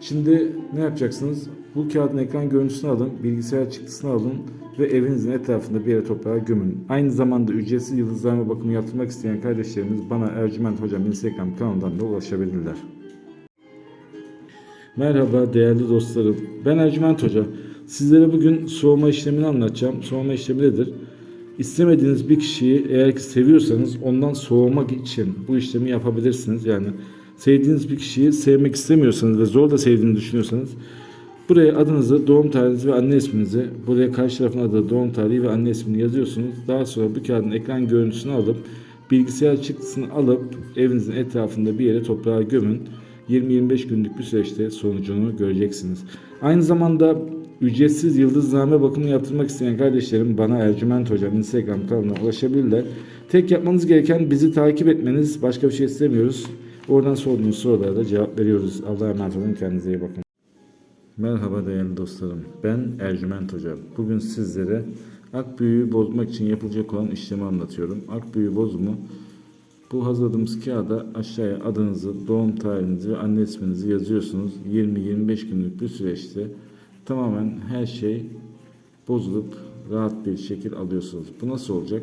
Şimdi ne yapacaksınız? Bu kağıdın ekran görüntüsünü alın, bilgisayar çıktısını alın ve evinizin etrafında bir yere toprağa gömün. Aynı zamanda ücretsiz yıldızlarma bakımı yaptırmak isteyen kardeşlerimiz bana Ercüment Hocam Instagram kanalından da ulaşabilirler. Merhaba değerli dostlarım. Ben Ercüment Hoca. Sizlere bugün soğuma işlemini anlatacağım. Soğuma işlemi nedir? İstemediğiniz bir kişiyi eğer ki seviyorsanız ondan soğumak için bu işlemi yapabilirsiniz. Yani sevdiğiniz bir kişiyi sevmek istemiyorsanız ve zor da sevdiğini düşünüyorsanız buraya adınızı, doğum tarihinizi ve anne isminizi, buraya karşı tarafın adı, doğum tarihi ve anne ismini yazıyorsunuz. Daha sonra bu kağıdın ekran görüntüsünü alıp bilgisayar çıktısını alıp evinizin etrafında bir yere toprağa gömün. 20-25 günlük bir süreçte sonucunu göreceksiniz. Aynı zamanda ücretsiz yıldızname bakımı yaptırmak isteyen kardeşlerim bana Ercüment Hocam Instagram kanalına ulaşabilirler. Tek yapmanız gereken bizi takip etmeniz. Başka bir şey istemiyoruz. Oradan sorduğunuz sorulara da cevap veriyoruz. Allah'a emanet olun. Kendinize iyi bakın. Merhaba değerli dostlarım. Ben Ercüment Hocam. Bugün sizlere ak büyüğü bozmak için yapılacak olan işlemi anlatıyorum. Ak büyüğü bozumu bu hazırladığımız kağıda aşağıya adınızı, doğum tarihinizi ve anne isminizi yazıyorsunuz. 20-25 günlük bir süreçte tamamen her şey bozulup rahat bir şekil alıyorsunuz. Bu nasıl olacak?